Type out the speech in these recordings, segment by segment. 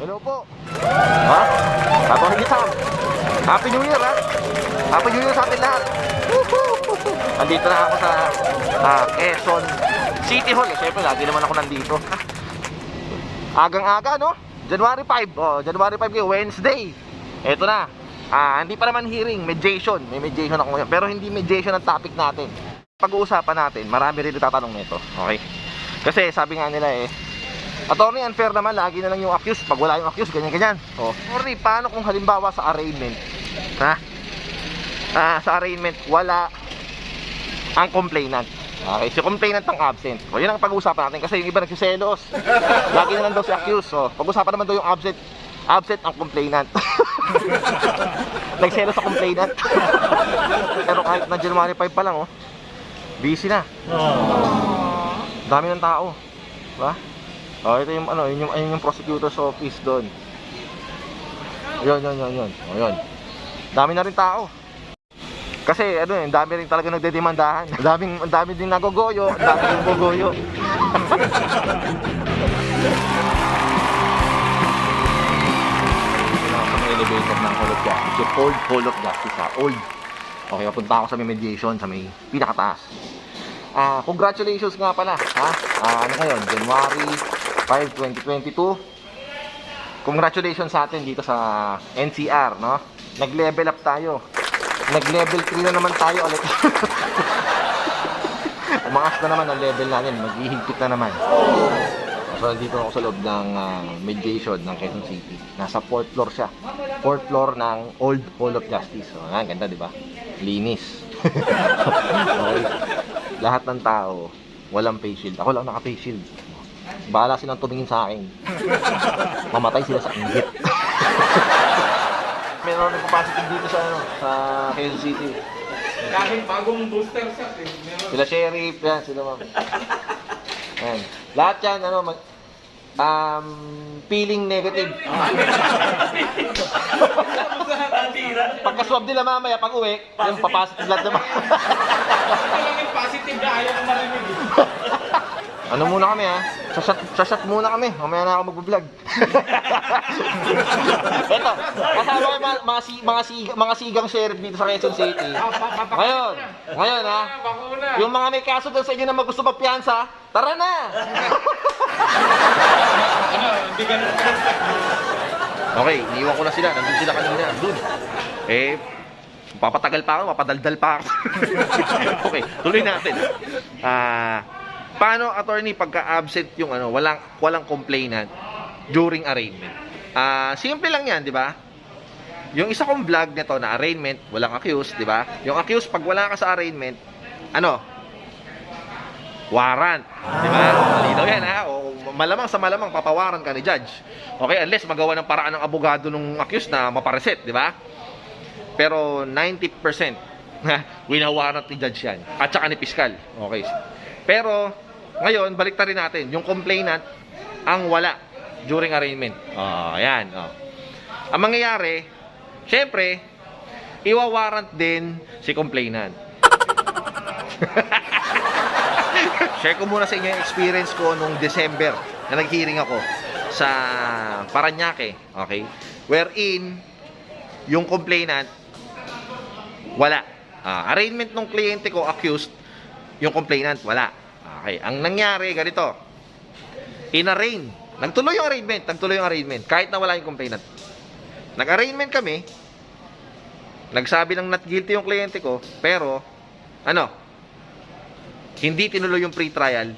Hello po. Ha? Happy New Year, Happy New Year, ha? Happy New Year sa atin lahat. Andito na ako sa ah, Quezon City Hall. Eh, Siyempre, lagi naman ako nandito. Agang-aga, no? January 5. Oh, January 5 kayo, Wednesday. Ito na. Ah, hindi pa naman hearing, mediation. May mediation ako ngayon. Pero hindi mediation ang topic natin. Pag-uusapan natin, marami rin tatanong nito. Okay? Kasi sabi nga nila eh, Attorney, unfair naman, lagi na lang yung accused. Pag wala yung accused, ganyan-ganyan. Oh. Attorney, paano kung halimbawa sa arraignment, ha? Ah, sa arraignment, wala ang complainant. Okay, si complainant ang absent. O, yun ang pag-uusapan natin kasi yung iba nagsiselos. Lagi na lang daw si accused. So, pag-uusapan naman daw yung absent. Absent ang complainant. Nagselos sa complainant. Pero kahit na January 5 pa lang, oh, busy na. Dami ng tao. Diba? Oh, ito yung ano, yun yung, ayun yung prosecutor's office doon. Yun, yun, yun, yun. Oh, yun. Dami na rin tao. Kasi ano eh, dami rin talaga nagdedemandahan. Ang daming ang dami din nagogoyo, ang dami din gogoyo. Elevator ng Hall of Justice. Yung old Hall of Justice ha, old. Okay, papunta ako sa may mediation, sa may pinakataas. Ah, congratulations nga pala, ha? Ah, ano ngayon? January 5, 2022. Congratulations sa atin dito sa NCR, no? Nag-level up tayo. Nag-level 3 na naman tayo ulit. Umangas na naman ang level natin, maghihigpit na naman. So, dito ako sa loob ng ah, mediation ng Quezon City. Nasa 4th floor siya. 4th floor ng Old Hall of Justice. So, ah, ganda, di ba? Linis. okay. Lahat ng tao, walang face shield. Ako lang naka-face shield. Bahala silang tumingin sa akin. Mamatay sila sa inggit. Meron nagpa-positive dito sa ano, sa Quezon City. Kahit bagong booster shot eh. Meron. Sila sheriff, yan, sila ma'am. Yan. Lahat yan, ano, mag, um, feeling negative. Pagka-swab nila mamaya, pag uwi, yung papositive lahat naman. Talagang positive na ayaw ko marinig eh. ano muna kami ha? Sa shot, sa shot muna kami. Mamaya na ako mag-vlog. Ito, kasama ko yung mga, mga, si, mga, siga, mga sigang sheriff dito sa Quezon City. Ngayon, ngayon ha? Bakuna. Yung mga may kaso doon sa inyo na magusto magpiyansa, tara na! Ano. Okay, iniwan ko na sila. Nandun sila kanina. Nandun. Eh, papatagal pa ako, papadaldal pa ako. okay, tuloy natin. Ah, paano attorney pagka-absent yung ano, walang walang complainant during arraignment? Ah, simple lang 'yan, di ba? Yung isa kong vlog nito na arraignment, walang accused, di ba? Yung accused pag wala ka sa arraignment, ano? Warrant, di ba? Malinaw 'yan ha. O malamang sa malamang papawaran ka ni judge. Okay, unless magawa ng paraan ng abogado nung accused na mapareset, di ba? Pero 90% na winawarrant ni judge yan. At saka ni piskal. Okay. Pero, ngayon, balik rin natin. Yung complainant, ang wala during arraignment. Oh, ayan. Oh. Ang mangyayari, syempre, iwawarrant din si complainant. Share ko muna sa inyo yung experience ko nung December na nag-hearing ako sa Paranaque. Okay? Wherein, yung complainant, wala. Ah, arraignment ng kliyente ko, accused, yung complainant, wala. Okay. Ang nangyari, ganito. In-arraign. Nagtuloy yung arraignment. Nagtuloy yung arraignment. Kahit na wala yung complainant. Nag-arraignment kami. Nagsabi ng not guilty yung kliyente ko. Pero, ano, hindi tinuloy yung pre-trial.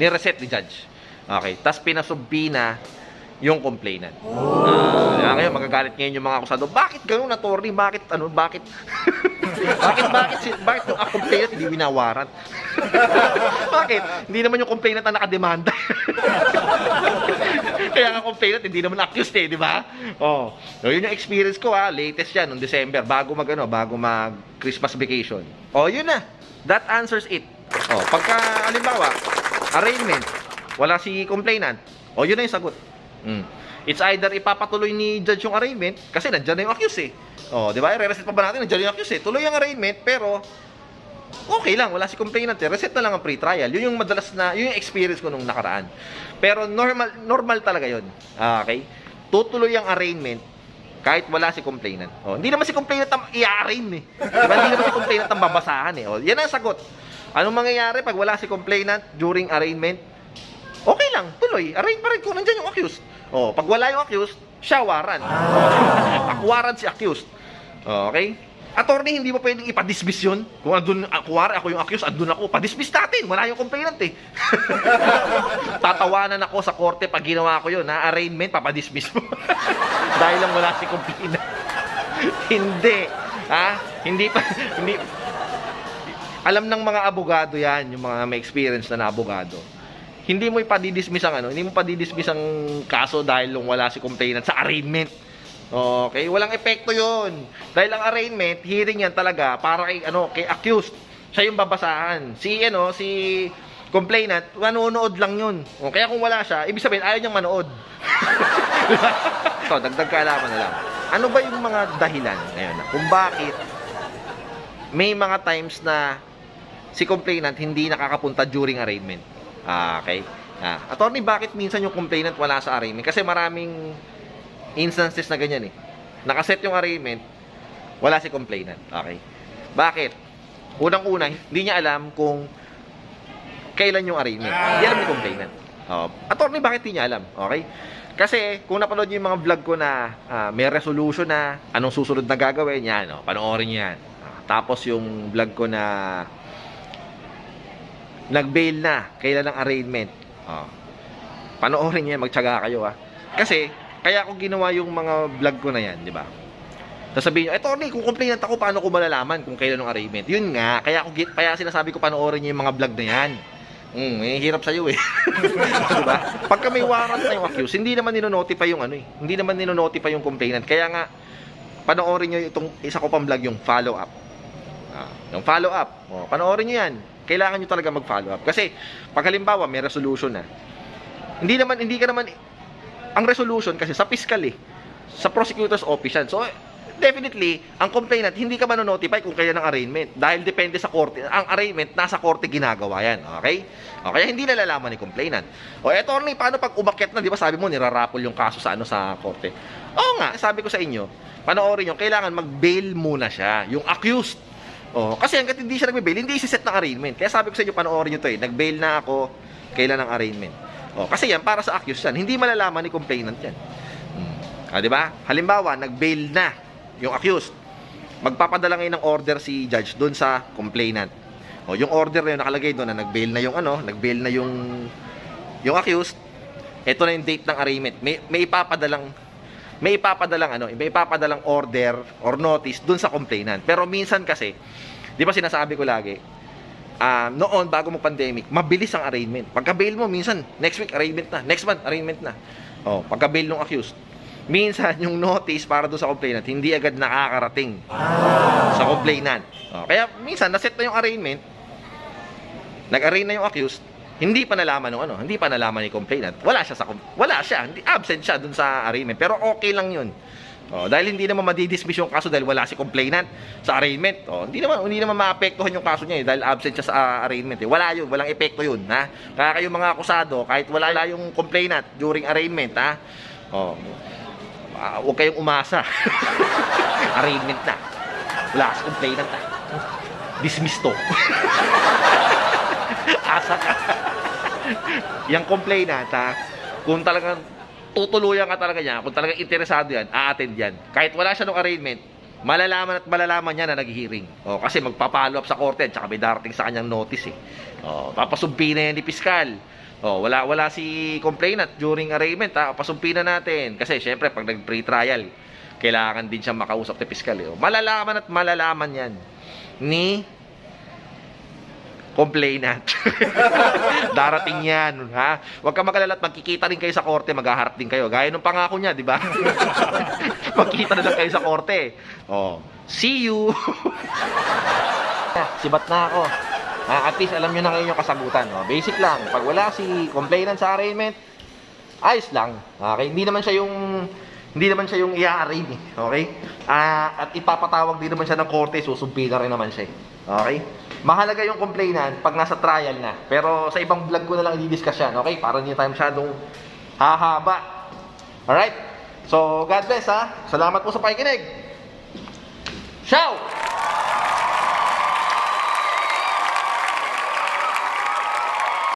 Ni-reset ni judge. Okay. Tapos pinasubbi na yung complainant. Ah, ngayon magagalit ngayon yung mga akusado. Bakit ganun attorney? Bakit ano? Bakit? bakit bakit si bakit yung complainant hindi winawaran? bakit? Hindi naman yung complainant ang nakademanda. Kaya nga complainant hindi naman accused eh, di ba? Oh. So, yun yung experience ko ha, latest yan noong December bago mag ano, bago mag Christmas vacation. Oh, yun na. That answers it. Oh, pagka halimbawa, arraignment, wala si complainant. Oh, yun na yung sagot. Mm. It's either ipapatuloy ni judge yung arraignment kasi nandiyan na yung accused eh. Oh, di ba? I-reset pa ba natin nandiyan yung accused eh. Tuloy yung arraignment pero okay lang, wala si complainant eh. Reset na lang ang free trial. Yun yung madalas na, yun yung experience ko nung nakaraan. Pero normal, normal talaga yun. Ah, Okay? Tutuloy ang arraignment kahit wala si complainant. Oh, hindi naman si complainant ang i-arraign eh. Diba? Hindi naman si complainant ang babasahan eh. Oh, yan ang sagot. Anong mangyayari pag wala si complainant during arraignment? Okay lang, tuloy. Arraign pa rin kung nandyan yung accused. Oh, pag wala yung accused, siya warrant. Oh, akwaran si accused. Okay? Attorney, hindi mo pwedeng ipadismiss yun. Kung andun, uh, kuwari ako yung accused, andun ako, padismiss natin. Wala yung complainant eh. Tatawanan ako sa korte pag ginawa ko yun. Na arraignment, papadismiss mo. Dahil lang wala si complainant. hindi. Ha? Hindi pa, hindi, alam ng mga abogado yan, yung mga may experience na na abogado. Hindi mo ipadidismiss ang ano, hindi mo padidismiss ang kaso dahil lang wala si complainant sa arraignment. Okay, walang epekto 'yon. Dahil ang arraignment, hearing yan talaga para kay ano, kay accused. Siya yung babasahan. Si ano, si complainant, manonood lang 'yun. O, kaya kung wala siya, ibig sabihin ayaw niyang manood. Ito, dagdag kaalaman na lang. Ano ba yung mga dahilan ngayon kung bakit may mga times na si complainant hindi nakakapunta during arraignment. Ah, okay? Ah, attorney, bakit minsan yung complainant wala sa arraignment? Kasi maraming instances na ganyan eh. Nakaset yung arraignment, wala si complainant. Okay? Bakit? Unang-una, hindi niya alam kung kailan yung arraignment. Hindi alam ni complainant. Oh, attorney, bakit hindi niya alam? Okay? Kasi kung napanood niyo yung mga vlog ko na ah, may resolution na anong susunod na gagawin, yan, oh, panoorin niyo yan. Ah, tapos yung vlog ko na nag-bail na, kailan ang arraignment. Oh. Panoorin niyo yan, magtyaga kayo ah. Kasi, kaya ako ginawa yung mga vlog ko na yan, di ba? Sasabihin nyo, eh Tony, kung complainant ako, paano ko malalaman kung kailan ang arraignment? Yun nga, kaya ako kaya sinasabi ko panoorin niyo yung mga vlog na yan. Hmm, eh, hirap sa'yo eh. diba? Pagka may warrant na yung accused, hindi naman ninonotify yung ano eh. Hindi naman ninonotify yung complainant. Kaya nga, panoorin nyo itong isa ko pang vlog, yung follow up. Ah, yung follow up. Oh, panoorin nyo yan. Kailangan nyo talaga mag-follow up. Kasi, pag halimbawa, may resolution na. Hindi naman, hindi ka naman, ang resolution kasi sa fiscal eh. Sa prosecutor's office yan. So, definitely, ang complainant, hindi ka manonotify kung kailan ang arraignment. Dahil depende sa korte. Ang arraignment, nasa korte ginagawa yan. Okay? O, kaya hindi nalalaman ni complainant. O, eto, attorney, paano pag umakyat na, di ba sabi mo, nirarapol yung kaso sa ano sa korte. Oo nga, sabi ko sa inyo, panoorin nyo, kailangan mag-bail muna siya. Yung accused. O, kasi hanggat hindi siya nagbe-bail, hindi isi-set ng arraignment. Kaya sabi ko sa inyo, panoorin nyo to eh. Nag-bail na ako, kailan ang arraignment. O, kasi yan, para sa accused yan. Hindi malalaman ni complainant yan. Hmm. Ah, di ba? Halimbawa, nag-bail na yung accused. Magpapadala ngayon ng order si judge doon sa complainant. O, yung order na yun nakalagay doon na nag-bail na yung ano, nag-bail na yung yung accused. Ito na yung date ng arraignment. May may ipapadalang may ipapadalang ano, may ipapadalang order or notice doon sa complainant. Pero minsan kasi, 'di ba sinasabi ko lagi, ah noon bago mo pandemic, mabilis ang arraignment. Pagka bail mo minsan next week arraignment na, next month arraignment na. Oh, pagka bail ng accused, minsan yung notice para doon sa complainant hindi agad nakakarating sa complainant. Oh, kaya minsan naset na yung arraignment, nag-arraign na yung accused, hindi pa nalaman ng ano, hindi pa nalaman ni complainant. Wala siya sa wala siya, hindi absent siya dun sa arraignment. Pero okay lang 'yun. Oh, dahil hindi naman madidismiss yung kaso dahil wala si complainant sa arraignment. Oh, hindi naman hindi naman maapektuhan yung kaso niya eh, dahil absent siya sa ah, arraignment eh. Wala 'yun, walang epekto 'yun, ha. Kaya kayo mga akusado, kahit wala yung complainant during arraignment, ha. Oh. Uh, huwag kayong umasa. arraignment na. Wala si complainant, ha. Dismiss to. Asa ka. yung complainant, ha, kung talagang tutuluyan ka talaga niya, kung talagang interesado yan, a-attend yan. Kahit wala siya ng arraignment, malalaman at malalaman niya na nag-hearing. O, kasi magpa-follow up sa korte, tsaka may darating sa kanyang notice eh. O, papasumpi na yan ni Piskal. O, wala, wala si complainant during arraignment, ha, pasumpi na natin. Kasi syempre, pag nag-pre-trial, kailangan din siyang makausap ni Piskal. Eh. O, malalaman at malalaman yan ni complainant. Darating yan, ha? Huwag ka magalala at magkikita rin kayo sa korte, maghaharap din kayo. Gaya nung pangako niya, di ba? Magkita na lang kayo sa korte. Oh, see you. Sibat na ako. Ah, at least alam niyo na ngayon yung kasagutan. Oh. Basic lang. Pag wala si complainant sa arraignment, ayos lang. Okay? Hindi naman siya yung hindi naman siya yung i-arraign eh. Okay? Ah, at ipapatawag din naman siya ng korte, susumpi rin naman siya. eh. Okay? Mahalaga yung complainant pag nasa trial na. Pero sa ibang vlog ko na lang i-discuss yan, okay? Para hindi tayo masyadong hahaba. Alright? So, God bless ha. Salamat po sa pakikinig. Ciao!